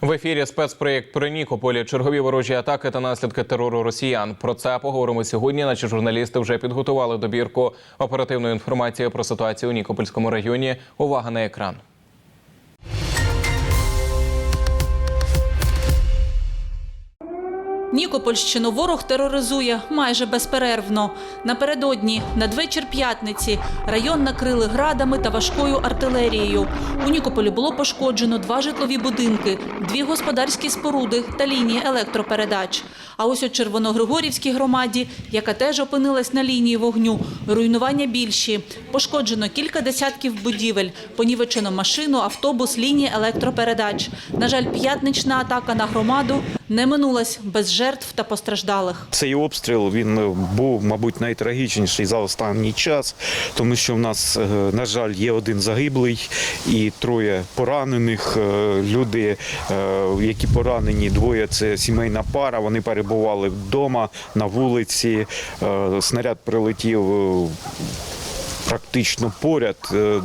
В ефірі спецпроєкт про Нікополі, чергові ворожі атаки та наслідки терору росіян. Про це поговоримо сьогодні. Наші журналісти вже підготували добірку оперативної інформації про ситуацію у Нікопольському районі. Увага на екран. Нікопольщину ворог тероризує майже безперервно. Напередодні, надвечір п'ятниці, район накрили градами та важкою артилерією. У Нікополі було пошкоджено два житлові будинки, дві господарські споруди та лінії електропередач. А ось у Червоногригорівській громаді, яка теж опинилась на лінії вогню, руйнування більші. Пошкоджено кілька десятків будівель, понівечено машину, автобус, лінії електропередач. На жаль, п'ятнична атака на громаду не минулась без жертв та постраждалих. Цей обстріл він е, був, мабуть, найтрагічніший за останній час, тому що в нас, е, на жаль, є один загиблий і троє поранених. Е, Люди, які поранені, двоє це сімейна пара. Вони перебували вдома на вулиці. Снаряд прилетів. Практично поряд. Е, е,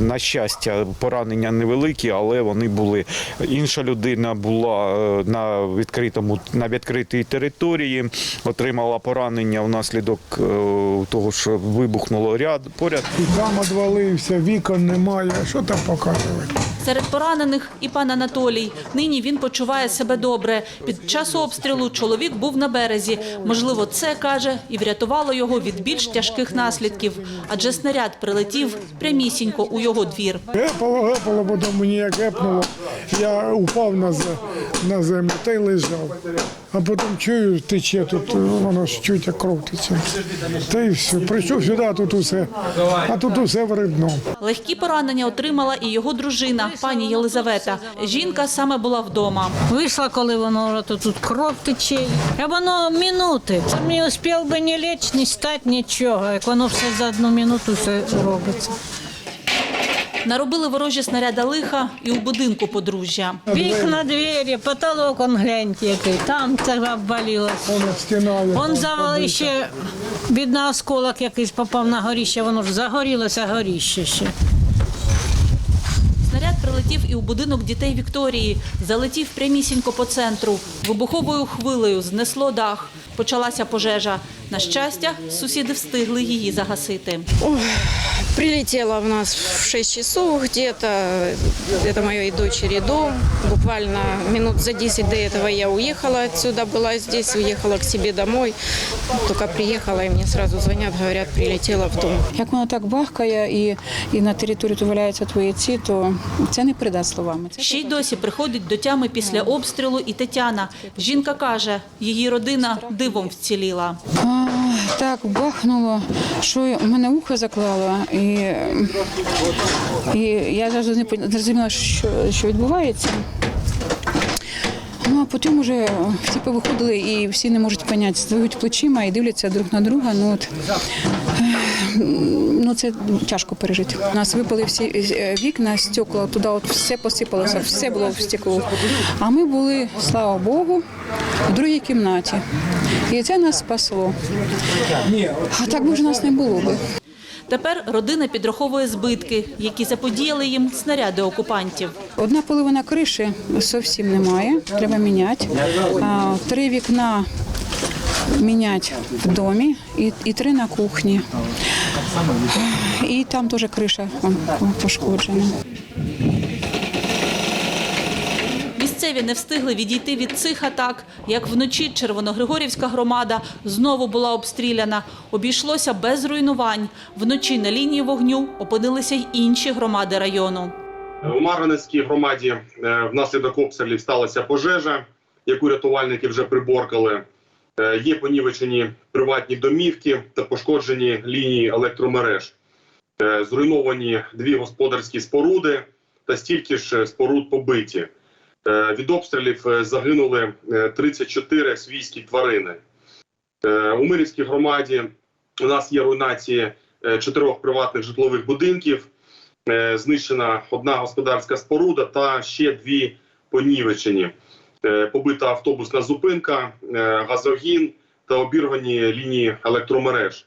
На щастя, поранення невеликі, але вони були. Інша людина була е, на відкритому на відкритій території, отримала поранення внаслідок того, що вибухнуло ряд поряд. І там одвалився, вікон немає. Що там показувати? Серед поранених і пан Анатолій. Нині він почуває себе добре. Під час обстрілу чоловік був на березі. Можливо, це каже і врятувало його від більш тяжких наслідків, адже снаряд прилетів прямісінько у його двір. Гепало, гепало, потім мені як гепнуло. Я упав на, на землю та й лежав. А потім чую, тече тут, воно ж чуть як кров тече. Та й все. Прийшов сюди, а тут усе, а тут усе вредно. Легкі поранення отримала і його дружина, пані Єлизавета. Жінка саме була вдома. Вийшла, коли воно то тут кров тече. А воно минути. Це не успів би ні лечь, ні стати, нічого. Як воно все за одну минуту все робиться. Наробили ворожі снаряда лиха і у будинку подружжя. Вікна, двері, потолок, он гляньте, який. Там це обвалилось. Он завали ще, бідна осколок якийсь попав на горіще, воно ж загорілося горіще ще. Прилетів і у будинок дітей Вікторії. Залетів прямісінько по центру. Вибуховою хвилею знесло дах. Почалася пожежа. На щастя, сусіди встигли її загасити. Прилетела в нас в 6 часов где-то. Это моей дочери дом. Буквально минут за 10 до этого я уехала отсюда, была здесь, уехала к себе домой. Только приехала, и мне сразу звонят, говорят, прилетела в дом. Як воно так бахкає і, і на території то валяються твої ці, то це не передати словами. Це Ще й досі приходить до тями після обстрілу і Тетяна. Жінка каже, її родина дивом вціліла. так бахнуло, що мене ухо заклало, і, і я завжди не зрозуміла, що, що відбувається. Ну, а потім вже всі повиходили і всі не можуть поняти, здивують плечима і дивляться друг на друга. Ну, от, ну це тяжко пережити. У нас випали всі е, вікна, стекла, туди от все посипалося, все було в стекло. А ми були, слава Богу, в другій кімнаті. І це нас спасло. А так би вже нас не було би. Тепер родина підраховує збитки, які заподіяли їм снаряди окупантів. Одна половина криші зовсім немає, треба міняти. Три вікна міняти в домі і, і три на кухні. І там теж криша пошкоджена. Місцеві не встигли відійти від цих атак, як вночі Червоногригорівська громада знову була обстріляна. Обійшлося без руйнувань. Вночі на лінії вогню опинилися й інші громади району. У Марганецькій громаді е, внаслідок обстрілів сталася пожежа, яку рятувальники вже приборкали. Е, Є понівечені приватні домівки та пошкоджені лінії електромереж. Е, Зруйновані дві господарські споруди та стільки ж споруд побиті. Е, Від обстрілів загинули е, 34 свійські тварини. У Мирівській громаді у нас є руйнації чотирьох приватних житлових будинків. Знищена одна господарська споруда та ще дві понівечені. Е, Побита автобусна зупинка, е, газогін та обірвані лінії електромереж.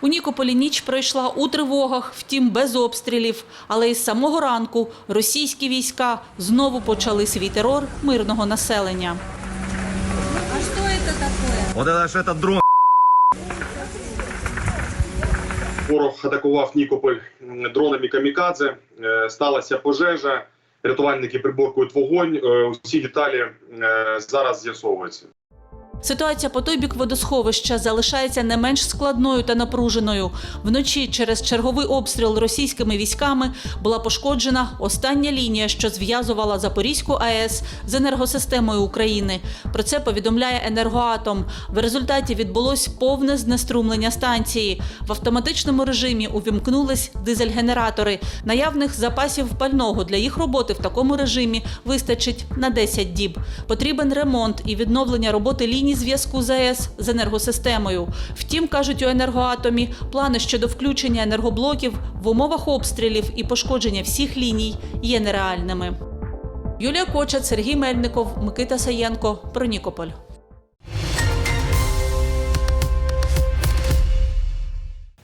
У Нікополі ніч пройшла у тривогах, втім без обстрілів. Але із самого ранку російські війська знову почали свій терор мирного населення. Вот это ж этот дрон. Ворог атакував Нікополь дронами камікадзе. Е, Сталася пожежа. Рятувальники приборкують вогонь. Е, Усі деталі е, зараз з'ясовуються. Ситуація по той бік водосховища залишається не менш складною та напруженою. Вночі через черговий обстріл російськими військами була пошкоджена остання лінія, що зв'язувала Запорізьку АЕС з енергосистемою України. Про це повідомляє енергоатом. В результаті відбулось повне знеструмлення станції. В автоматичному режимі увімкнулись дизель-генератори. Наявних запасів пального для їх роботи в такому режимі вистачить на 10 діб. Потрібен ремонт і відновлення роботи ліній зв'язку з АЕС з енергосистемою. Втім, кажуть у енергоатомі, плани щодо включення енергоблоків в умовах обстрілів і пошкодження всіх ліній є нереальними. Юлія Кочат, Сергій Мельников, Микита Саєнко. Про Нікополь.